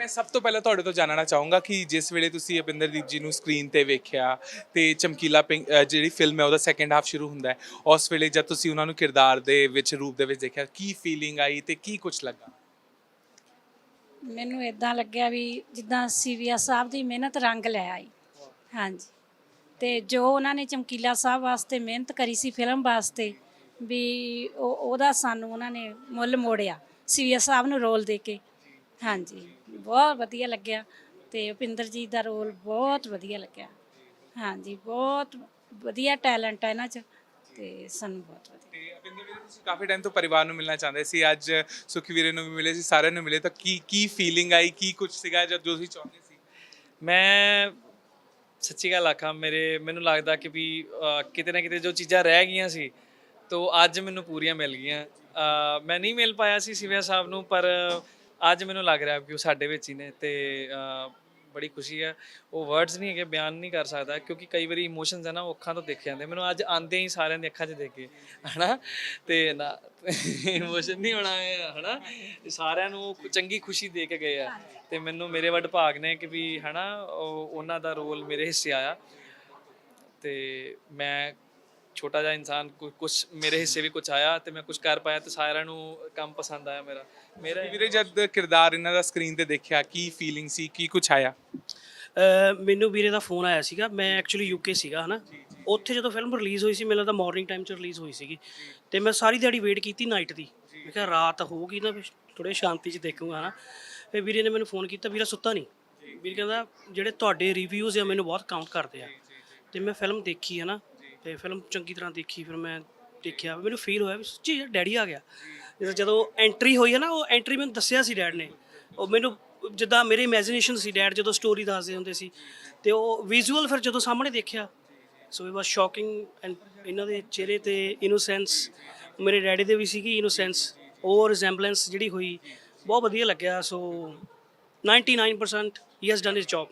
ਮੈਂ ਸਭ ਤੋਂ ਪਹਿਲਾਂ ਤੁਹਾਡੇ ਤੋਂ ਜਾਣਨਾ ਚਾਹੂੰਗਾ ਕਿ ਜਿਸ ਵੇਲੇ ਤੁਸੀਂ ਅਪਿੰਦਰਦੀਪ ਜੀ ਨੂੰ ਸਕਰੀਨ ਤੇ ਵੇਖਿਆ ਤੇ ਚਮਕੀਲਾ ਪਿੰਗ ਅ, ਜਿਹੜੀ ਫਿਲਮ ਹੈ ਉਹਦਾ ਸੈਕੰਡ ਹਾਫ ਸ਼ੁਰੂ ਹੁੰਦਾ ਹੈ ਉਸ ਵੇਲੇ ਜਦ ਤੁਸੀਂ ਉਹਨਾਂ ਨੂੰ ਕਿਰਦਾਰ ਦੇ ਵਿੱਚ ਰੂਪ ਦੇ ਵਿੱਚ ਦੇਖਿਆ ਕੀ ਫੀਲਿੰਗ ਆਈ ਤੇ ਕੀ ਕੁਝ ਲੱਗਾ? ਮੈਨੂੰ ਇਦਾਂ ਲੱਗਿਆ ਵੀ ਜਿੱਦਾਂ ਸੀਵੀਆ ਸਾਹਿਬ ਦੀ ਮਿਹਨਤ ਰੰਗ ਲੈ ਆਈ। ਹਾਂਜੀ। ਤੇ ਜੋ ਉਹਨਾਂ ਨੇ ਚਮਕੀਲਾ ਸਾਹਿਬ ਵਾਸਤੇ ਮਿਹਨਤ ਕਰੀ ਸੀ ਫਿਲਮ ਵਾਸਤੇ ਵੀ ਉਹ ਉਹਦਾ ਸਾਨੂੰ ਉਹਨਾਂ ਨੇ ਮੁੱਲ ਮੋੜਿਆ ਸੀਵੀਆ ਸਾਹਿਬ ਨੂੰ ਰੋਲ ਦੇ ਕੇ। ਹਾਂਜੀ ਬਹੁਤ ਵਧੀਆ ਲੱਗਿਆ ਤੇ ਉਪਿੰਦਰਜੀਤ ਦਾ ਰੋਲ ਬਹੁਤ ਵਧੀਆ ਲੱਗਿਆ। ਹਾਂਜੀ ਬਹੁਤ ਵਧੀਆ ਟੈਲੈਂਟ ਹੈ ਇਹਨਾਂ 'ਚ ਤੇ ਸਾਨੂੰ ਬਹੁਤ ਵਧੀਆ। ਤੇ ਅਪਿੰਦਰ ਵੀਰੇ ਤੁਸੀਂ ਕਾਫੀ ਟਾਈਮ ਤੋਂ ਪਰਿਵਾਰ ਨੂੰ ਮਿਲਣਾ ਚਾਹੁੰਦੇ ਸੀ ਅੱਜ ਸੁਖੀ ਵੀਰੇ ਨੂੰ ਵੀ ਮਿਲੇ ਸੀ ਸਾਰਿਆਂ ਨੂੰ ਮਿਲੇ ਤਾਂ ਕੀ ਕੀ ਫੀਲਿੰਗ ਆਈ ਕੀ ਕੁਝ ਸੀਗਾ ਜਦ ਜੋ ਤੁਸੀਂ ਚਾਹੁੰਦੇ ਸੀ? ਮੈਂ ਸੱਚੀ ਗੱਲ ਆਖਾਂ ਮੇਰੇ ਮੈਨੂੰ ਲੱਗਦਾ ਕਿ ਵੀ ਅਹ, ਕਿਤੇ ਨਾ ਕਿਤੇ ਜੋ ਚੀਜ਼ਾਂ ਰਹਿ ਗਈਆਂ ਸੀ ਤੋ ਅੱਜ ਮੈਨੂੰ ਪੂਰੀਆਂ ਮਿਲ ਗਈਆਂ। ਅਹ, ਮੈਂ ਨਹੀਂ ਮਿਲ ਪਾਇਆ ਸੀ ਸਿਵਿਆ ਸਾਹਿਬ ਨੂੰ ਪਰ ਅੱਜ ਮੈਨੂੰ ਲੱਗ ਰਿਹਾ ਕਿ ਉਹ ਸਾਡੇ ਵਿੱਚ ਹੀ ਨੇ ਤੇ ਬੜੀ ਖੁਸ਼ੀ ਹੈ। ਉਹ ਵਰਡਸ ਨਹੀਂ ਹੈਗੇ, ਬਿਆਨ ਨਹੀਂ ਕਰ ਸਕਦਾ ਕਿਉਂਕਿ ਕਈ ਵਾਰੀ ਇਮੋਸ਼ਨਸ ਹੈ ਨਾ, ਉਹ ਅੱਖਾਂ ਤੋਂ ਦੇਖੇ ਜਾਂਦੇ। ਮੈਨੂੰ ਅੱਜ ਆਂਦੇ ਹੀ ਸਾਰਿਆਂ ਦੀ ਅੱਖਾਂ 'ਚ ਦੇਖੇ ਹਨਾ? ਤੇ ਨਾ ਇਮੋਸ਼ਨ ਨਹੀਂ ਹੋਣਾ ਹੈ ਹਨਾ? ਸਾਰਿਆਂ ਨੂੰ ਚੰਗੀ ਖੁਸ਼ੀ ਦੇ ਕੇ ਗਏ ਆ। ਤੇ ਮੈਨੂੰ ਮੇਰੇ ਵੱਡ ਭਾਗ ਨੇ ਕਿ ਵੀ, ਹਨਾ, ਉਹ ਉਹਨਾਂ ਦਾ ਰੋਲ ਮੇਰੇ ਹਿੱਸੇ ਆਇਆ। ਤੇ ਮੈਂ ਛੋਟਾ ਜਿਹਾ ਇਨਸਾਨ ਕੁਝ ਮੇਰੇ ਹਿੱਸੇ ਵੀ ਕੁਝ ਆਇਆ ਤੇ ਮੈਂ ਕੁਝ ਕਰ ਪਾਇਆ ਤੇ ਸਾਰਿਆਂ ਨੂੰ ਕੰਮ ਪਸੰਦ ਆਇਆ ਮੇਰਾ ਮੇਰਾ ਵੀਰੇ ਜਦ ਕਿਰਦਾਰ ਇਹਨਾਂ ਦਾ ਸਕਰੀਨ ਤੇ ਦੇਖਿਆ ਕੀ ਫੀਲਿੰਗ ਸੀ ਕੀ ਕੁਝ ਆਇਆ ਮੈਨੂੰ ਵੀਰੇ ਦਾ ਫੋਨ ਆਇਆ ਸੀਗਾ ਮੈਂ ਐਕਚੁਅਲੀ ਯੂਕੇ ਸੀਗਾ ਹਨਾ ਉੱਥੇ ਜਦੋਂ ਫਿਲਮ ਰਿਲੀਜ਼ ਹੋਈ ਸੀ ਮੈਨੂੰ ਲੱਗਦਾ ਮਾਰਨਿੰਗ ਟਾਈਮ 'ਚ ਰਿਲੀਜ਼ ਹੋਈ ਸੀਗੀ ਤੇ ਮੈਂ ਸਾਰੀ ਦਿਹਾੜੀ ਵੇਟ ਕੀਤੀ ਨਾਈਟ ਦੀ ਮੈਂ ਕਿਹਾ ਰਾਤ ਹੋਊਗੀ ਨਾ ਥੋੜੇ ਸ਼ਾਂਤੀ 'ਚ ਦੇਖੂਗਾ ਹਨਾ ਫਿਰ ਵੀਰੇ ਨੇ ਮੈਨੂੰ ਫੋਨ ਕੀਤਾ ਵੀਰਾ ਸੁੱਤਾ ਨਹੀਂ ਵੀਰ ਕਹਿੰਦਾ ਜਿਹੜੇ ਤੁਹਾਡੇ ਰਿਵਿਊਜ਼ ਆ ਮੈਨੂੰ ਬਹੁਤ ਕਾਊਂਟ ਕਰਦੇ ਆ ਤੇ ਮੈਂ ਫਿਲਮ ਦੇਖੀ ਹੈ ਨਾ ਤੇ ਫਿਲਮ ਚੰਗੀ ਤਰ੍ਹਾਂ ਦੇਖੀ, ਫਿਰ ਮੈਂ ਦੇਖਿਆ, ਮੈਨੂੰ ਫੀਲ ਹੋਇਆ ਵੀ ਸੱਚੀ ਯਾਰ ਡੈਡੀ ਆ ਗਿਆ। ਜਦੋਂ- ਜਦੋਂ ਐਂਟਰੀ ਹੋਈ ਹੈ ਨਾ, ਉਹ ਐਂਟਰੀ ਮੈਨੂੰ ਦੱਸਿਆ ਸੀ ਡੈਡ ਨੇ। ਉਹ ਮੈਨੂੰ ਜਿੱਦਾਂ ਮੇਰੇ ਇਮੇਜਿਨੇਸ਼ਨ ਸੀ ਡੈਡ ਜਦੋਂ ਸਟੋਰੀ ਦੱਸਦੇ ਹੁੰਦੇ ਸੀ। ਤੇ ਉਹ ਵਿਜ਼ੂਅਲ ਫਿਰ ਜਦੋਂ ਸਾਹਮਣੇ ਦੇਖਿਆ so it was shocking and ਇਹਨਾਂ ਦੇ ਚਿਹਰੇ ਤੇ ਇਨੋਸੈਂਸ ਮੇਰੇ ਡੈਡੀ ਦੇ ਵੀ ਸੀਗੀ ਇਨੋਸੈਂਸ ਉਹ ਰਿਜ਼ੈਂਬਲੈਂਸ ਜਿਹੜੀ ਹੋਈ, ਬਹੁਤ ਵਧੀਆ ਲੱਗਿਆ। So 99% he has done his job